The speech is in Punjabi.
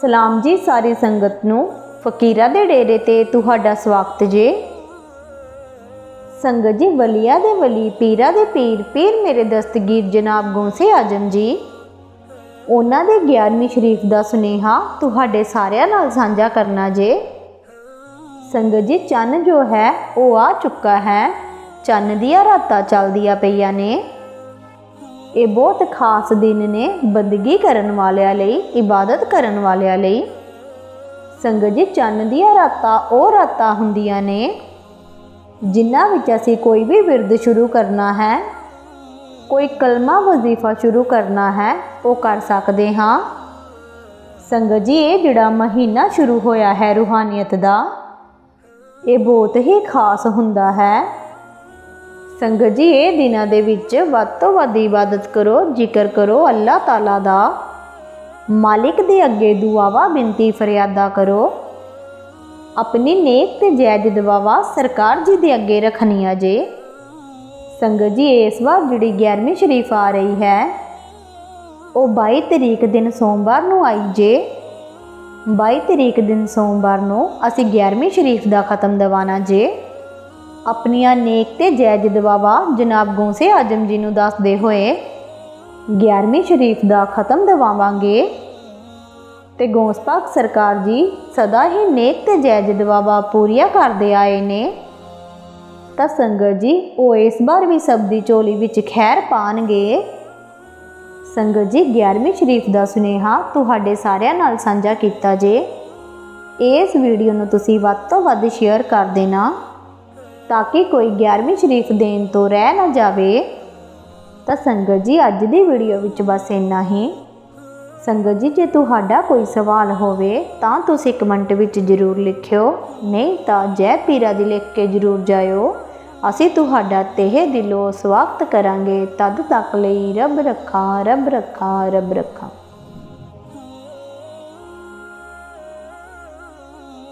ਸਲਾਮ ਜੀ ਸਾਰੀ ਸੰਗਤ ਨੂੰ। ਫਕੀਰਾ ਦੇ ਡੇਰੇ ਤੇ ਤੁਹਾਡਾ ਸਵਾਗਤ ਜੇ। ਸੰਗਤ ਜੀ, ਵਲੀਆ ਦੇ ਵਲੀ, ਪੀਰਾ ਦੇ ਪੀਰ ਪੀਰ ਮੇਰੇ ਦਸਤਗੀਰ ਜਨਾਬ ਗੋਸੇ ਆਜਮ ਜੀ। ਉਹਨਾਂ ਦੇ 11ਵੀਂ ਸ਼ਰੀਫ ਦਾ ਸੁਨੇਹਾ ਤੁਹਾਡੇ ਸਾਰਿਆਂ ਨਾਲ ਸਾਂਝਾ ਕਰਨਾ ਜੇ। ਸੰਗਤ ਜੀ, ਚੰਨ ਜੋ ਹੈ, ਉਹ ਆ ਚੁੱਕਾ ਹੈ। ਚੰਨ ਦੀਆਂ ਰਾਤਾਂ ਚੱਲਦੀਆਂ ਪਈਆਂ ਨੇ। ਇਹ ਬਹੁਤ ਖਾਸ ਦਿਨ ਨੇ ਬੰਦਗੀ ਕਰਨ ਵਾਲਿਆਂ ਲਈ, ਇਬਾਦਤ ਕਰਨ ਵਾਲਿਆਂ ਲਈ। ਸੰਗਤ ਜੀ, ਚੰਨ ਦੀਆਂ ਰਾਤਾਂ ਉਹ ਰਾਤਾਂ ਹੁੰਦੀਆਂ ਨੇ ਜਿਨ੍ਹਾਂ ਵਿੱਚ ਅਸੀਂ ਕੋਈ ਵੀ ਵਿਰਦ ਸ਼ੁਰੂ ਕਰਨਾ ਹੈ, ਕੋਈ ਕਲਮਾ ਵਜ਼ੀਫਾ ਸ਼ੁਰੂ ਕਰਨਾ ਹੈ, ਉਹ ਕਰ ਸਕਦੇ ਹਾਂ। ਸੰਗਤ ਜੀ, ਇਹ ਜਿਹੜਾ ਮਹੀਨਾ ਸ਼ੁਰੂ ਹੋਇਆ ਹੈ ਰੂਹਾਨੀਅਤ ਦਾ, ਇਹ ਬਹੁਤ ਹੀ ਖਾਸ ਹੁੰਦਾ ਹੈ। ਸੰਗਤ ਜੀ, ਇਹ ਦਿਨਾਂ ਦੇ ਵਿੱਚ ਵੱਧ ਤੋਂ ਵੱਧ ਇਬਾਦਤ ਕਰੋ, ਜ਼ਿਕਰ ਕਰੋ, ਅੱਲਾਹ ਤਾਲਾ ਦਾ ਮਾਲਿਕ ਦੇ ਅੱਗੇ ਦੁਆਵਾ, ਬੇਨਤੀ ਫਰਿਆਦਾ ਕਰੋ। ਆਪਣੀ ਨੇਕ ਤੇ ਜਾਇਜ਼ ਦੁਆਵਾ ਸਰਕਾਰ ਜੀ ਦੇ ਅੱਗੇ ਰੱਖਣੀਆਂ ਜੇ। ਸੰਗਤ ਜੀ, ਇਸ ਵਾਰ ਜਿਹੜੀ 11ਵੀਂ ਸ਼ਰੀਫ ਆ ਰਹੀ ਹੈ, ਉਹ 22 ਤਰੀਕ ਦਿਨ ਸੋਮਵਾਰ ਨੂੰ ਆਈ ਜੇ। 22 ਤਰੀਕ ਦਿਨ ਸੋਮਵਾਰ ਨੂੰ ਅਸੀਂ 11ਵੀਂ ਸ਼ਰੀਫ ਦਾ ਖਤਮ ਦਵਾਨਾ ਜੇ। ਆਪਣੀਆਂ ਨੇਕ ਤੇ ਜਾਇਜ਼ ਦੁਆਵਾ ਜਨਾਬ ਗੋਸੇ ਆਜਮ ਜੀ ਨੂੰ ਦੱਸਦੇ ਹੋਏ 11ਵੀਂ ਸ਼ਰੀਫ ਦਾ ਖਤਮ ਦਵਾਵਾਂਗੇ। ਤੇ ਗੋਸ ਪਾਕ ਸਰਕਾਰ ਜੀ ਸਦਾ ਹੀ ਨੇਕ ਤੇ ਜਾਇਜ਼ ਦੁਆਵਾ ਪੂਰੀਆਂ ਕਰਦੇ ਆਏ ਨੇ। ਤਾਂ ਸੰਗਤ ਜੀ, ਉਹ ਇਸ ਵਾਰ ਵੀ ਸਭ ਦੀ ਝੋਲੀ ਵਿੱਚ ਖੈਰ ਪਾਣਗੇ। ਸੰਗਤ ਜੀ 11ਵੀਂ ਸ਼ਰੀਫ ਦਾ ਸੁਨੇਹਾ ਤੁਹਾਡੇ ਸਾਰਿਆਂ ਨਾਲ ਸਾਂਝਾ ਕੀਤਾ ਜੇ। ਇਸ ਵੀਡੀਓ ਨੂੰ ਤੁਸੀਂ ਵੱਧ ਤੋਂ ਵੱਧ ਸ਼ੇਅਰ ਕਰ ਦੇਣਾ। ਤਾਂ ਕਿ ਕੋਈ 11ਵੀਂ ਸ਼ਰੀਫ ਦੇਣ ਤੋਂ ਰਹਿ ਨਾ ਜਾਵੇ। ਤਾਂ ਸੰਗਤ ਜੀ, ਅੱਜ ਦੀ ਵੀਡੀਓ ਵਿੱਚ ਬਸ ਇੰਨਾ ਹੀ। ਸੰਗਤ ਜੀ, ਜੇ ਤੁਹਾਡਾ ਕੋਈ ਸਵਾਲ ਹੋਵੇ, ਤਾਂ ਤੁਸੀਂ ਕਮੈਂਟ ਵਿੱਚ ਜ਼ਰੂਰ ਲਿਖਿਓ। ਨਹੀਂ ਤਾਂ ਜੈ ਪੀਰਾ ਦੀ ਲਿਖ ਕੇ ਜ਼ਰੂਰ ਜਾਇਓ। ਅਸੀਂ ਤੁਹਾਡਾ ਤਹਿ ਦਿਲੋਂ ਸਵਾਗਤ ਕਰਾਂਗੇ। ਤਦ ਤੱਕ ਲਈ ਰੱਬ ਰੱਖਾ ਰੱਬ ਰੱਖਾ ਰੱਬ ਰੱਖਾ।